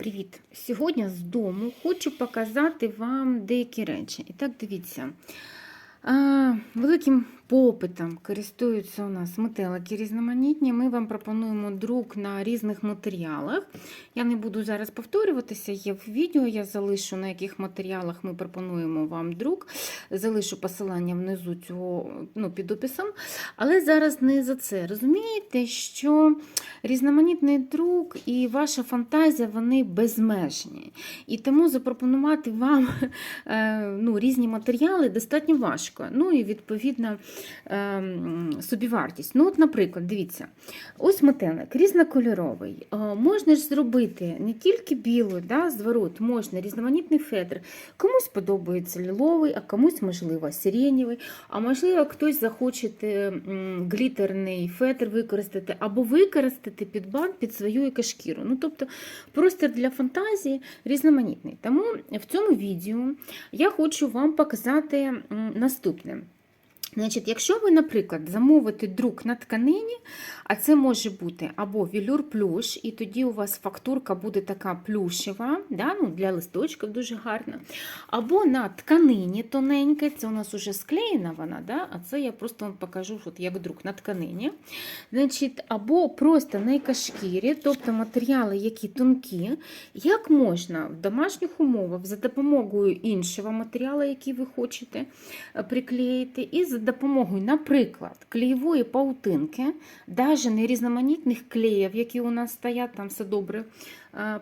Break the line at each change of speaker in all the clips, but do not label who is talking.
Привіт! Сьогодні з дому хочу показати вам деякі речі. І так, дивіться. Великим попитом користуються у нас метелики різноманітні. Ми вам пропонуємо друк на різних матеріалах. Я не буду зараз повторюватися, є в відео, я залишу на яких матеріалах ми пропонуємо вам друк. Залишу посилання внизу цього ну, під описом. Але зараз не за це. Розумієте, що різноманітний друк і ваша фантазія вони безмежні. І тому запропонувати вам е, ну, різні матеріали достатньо важко. Ну і відповідно собівартість. Ну, от, наприклад, дивіться, ось метелик різнокольоровий. Е, Можна ж зробити не тільки білий, да, зворот, можна різноманітний фетр. Комусь подобається ліловий, а комусь, можливо, сиренєвий, а можливо, хтось захоче глітерний фетр використати або використати під бант під свою екошкіру. Ну, тобто простір для фантазії різноманітний. Тому в цьому відео я хочу вам показати наступне. Значить, якщо ви, наприклад, замовите друк на тканині, а це може бути або вілюр плюш, і тоді у вас фактурка буде така плюшева, да, ну, для листочків дуже гарна. Або на тканині тоненьке, це у нас вже склеєна вона, да, а це я просто вам покажу от як друк на тканині. Значить, Або просто на екошкірі, тобто матеріали, які тонкі, як можна в домашніх умовах за допомогою іншого матеріалу, який ви хочете е, приклеїти, і за допомогою, наприклад, клеєвої паутинки, навіть не різноманітних клеїв, які у нас стоять, там все добре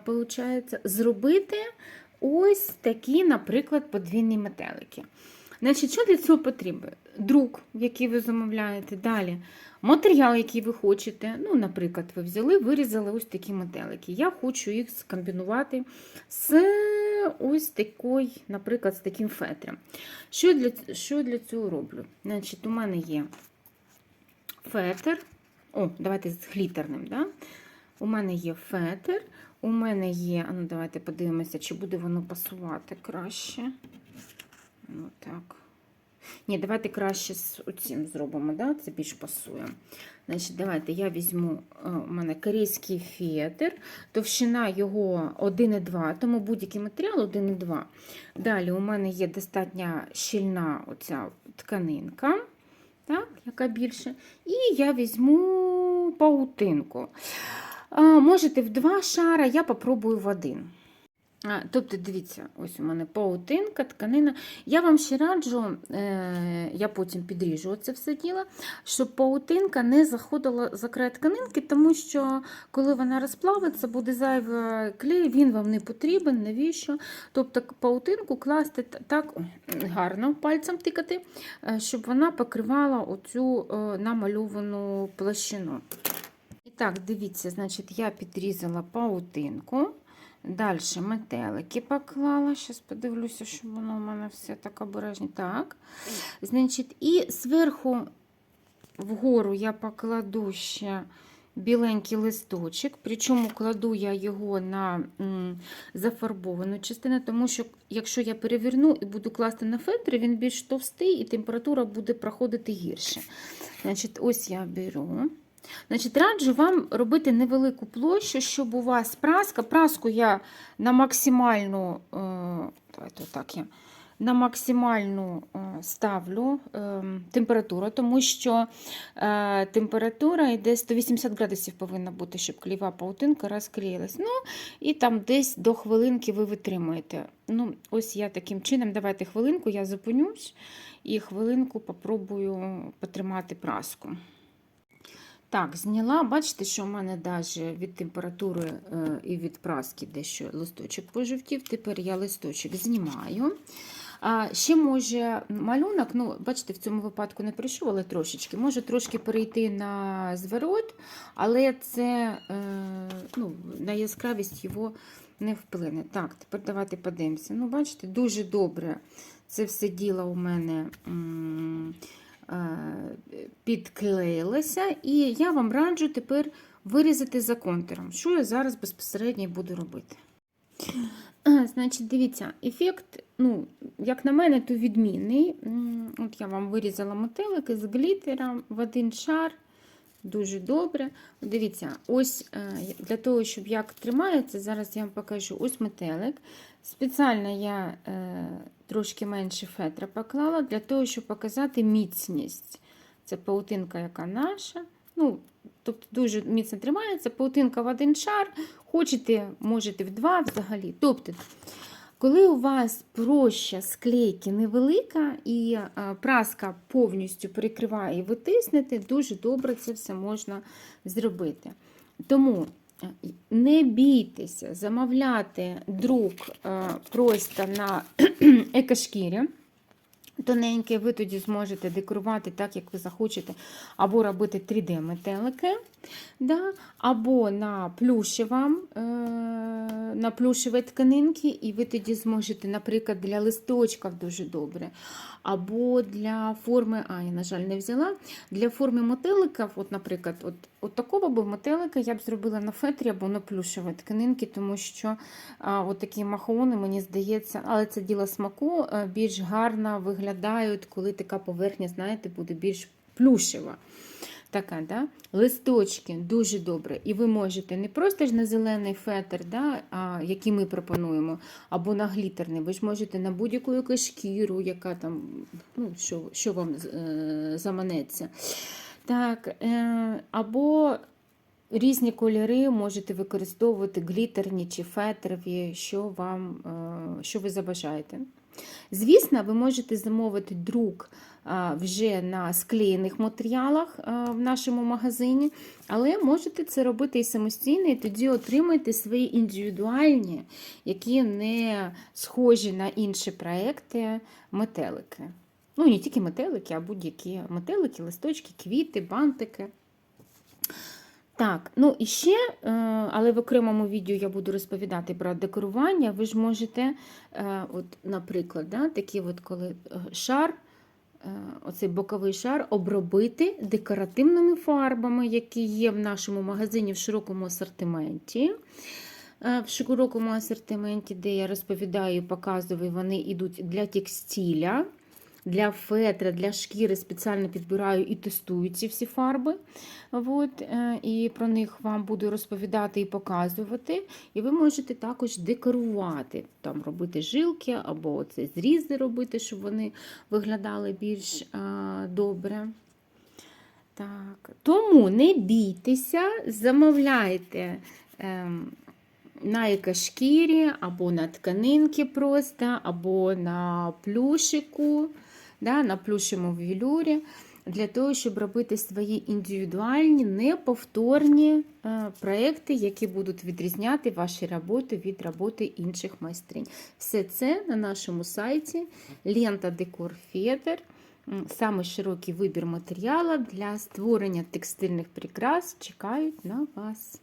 виходить, зробити ось такі, наприклад, подвійні метелики. Значить, що для цього потрібно? Друк, який ви замовляєте, далі матеріал, який ви хочете. Ну, Наприклад, ви взяли, вирізали ось такі метелики. Я хочу їх скомбінувати з ось такий, наприклад, з таким фетром. Що для, що для цього роблю? Значить, У мене є фетр. О, давайте з глітерним. Да? У мене є фетр, у мене є, ну давайте подивимося, чи буде воно пасувати краще. Ну так. Ні, давайте краще з цим зробимо, да? це більш пасує. Значить, Давайте я візьму, у мене корейський фетр, товщина його 1,2, тому будь-який матеріал 1,2. Далі у мене є достатньо щільна оця тканинка, так, яка більше. І я візьму паутинку. Можете в два шара, я попробую в один. Тобто, дивіться, ось у мене паутинка, тканина. Я вам ще раджу, е, я потім підріжу це все діло, щоб паутинка не заходила за край тканинки, тому що коли вона розплавиться, буде зайвий клей, він вам не потрібен, навіщо? Тобто паутинку класти так гарно пальцем тикати, е, щоб вона покривала оцю е, намальовану площину. І так, дивіться, значить, я підрізала паутинку. Далі метелики поклала. Зараз подивлюся, щоб воно у мене все так обережно. Так. Значить, І зверху вгору я покладу ще біленький листочок, причому кладу я його на зафарбовану частину, тому що, якщо я переверну і буду класти на фетри, він більш товстий і температура буде проходити гірше. Значить, Ось я беру. Значить, Раджу вам робити невелику площу, щоб у вас праска. Праску я на максимальну е, давайте отак я, на максимальну е, ставлю е, температуру, тому що температура йде 180 градусів повинна бути, щоб кліва паутинка розклеїлась. Ну, І там десь до хвилинки ви витримуєте. Ну, Ось я таким чином, давайте хвилинку, я зупинюсь і хвилинку попробую потримати праску. Так, зняла, бачите, що в мене навіть від температури е, і від праски дещо листочок пожовтів. Тепер я листочок знімаю. А Ще може малюнок, ну, бачите, в цьому випадку не прийшов, але трошечки. Може трошки перейти на зворот, але це е, ну, на яскравість його не вплине. Так, тепер давайте подивимося. Ну, бачите, дуже добре це все діло у мене підклеїлася, і я вам раджу тепер вирізати за контуром, що я зараз безпосередньо буду робити. Значить, дивіться, ефект, ну, як на мене, то відмінний. От я вам вирізала мотелики з глітером в один шар. Дуже добре. Дивіться, ось е, для того, щоб як тримається, зараз я вам покажу ось метелик. Спеціально я е, трошки менше фетра поклала для того, щоб показати міцність. Це паутинка, яка наша. Ну, тобто дуже міцно тримається. Паутинка в один шар. Хочете, можете в два взагалі. Тобто, коли у вас проща склейки невелика і е, праска повністю перекриває і ви тиснете, дуже добре це все можна зробити. Тому е, не бійтеся замовляти друк е, просто на екошкірі. Тоненький, ви тоді зможете декорувати так, як ви захочете, або робити 3D-метелики, да? або на плюшева, е, на плюшеві тканинки, і ви тоді зможете, наприклад, для листочків дуже добре. Або для форми, а, я, на жаль, не взяла. Для форми мотиликів, от, наприклад, от, от такого б мотилика я б зробила на фетрі або на плюшеві тканинки, тому що а, от такі махони, мені здається, але це діло смаку, е, більш гарно виглядають, коли така поверхня, знаєте, буде більш плюшева. Така, да? Листочки дуже добре. І ви можете не просто ж на зелений фетр, да, а, який ми пропонуємо, або на глітерний. Ви ж можете на будь-яку якусь шкіру, яка там, ну, що, що вам е, заманеться. Так, е, або різні кольори можете використовувати глітерні чи фетрові, що, вам, е, що ви забажаєте. Звісно, ви можете замовити друк вже на склеєних матеріалах в нашому магазині, але можете це робити і самостійно, і тоді отримаєте свої індивідуальні, які не схожі на інші проекти метелики. Ну, не тільки метелики, а будь-які метелики, листочки, квіти, бантики. Так, ну і ще, е, але в окремому відео я буду розповідати про декорування. Ви ж можете, е, от, наприклад, да, такий от коли е, шар, оцей боковий шар обробити декоративними фарбами, які є в нашому магазині в широкому асортименті. В широкому асортименті, де я розповідаю показую, вони йдуть для текстиля. Для фетра, для шкіри спеціально підбираю і тестую ці всі фарби. От, і про них вам буду розповідати і показувати. І ви можете також декорувати, там робити жилки або це зрізи робити, щоб вони виглядали більш а, добре. Так. Тому не бійтеся, замовляйте. Ем, на екошкірі, або на тканинки просто, або на плюшику, да, на плюшевому велюрі, для того, щоб робити свої індивідуальні, неповторні е, проекти, які будуть відрізняти ваші роботи від роботи інших майстринь. Все це на нашому сайті Лента Декор Фетер. Саме широкий вибір матеріалу для створення текстильних прикрас чекають на вас.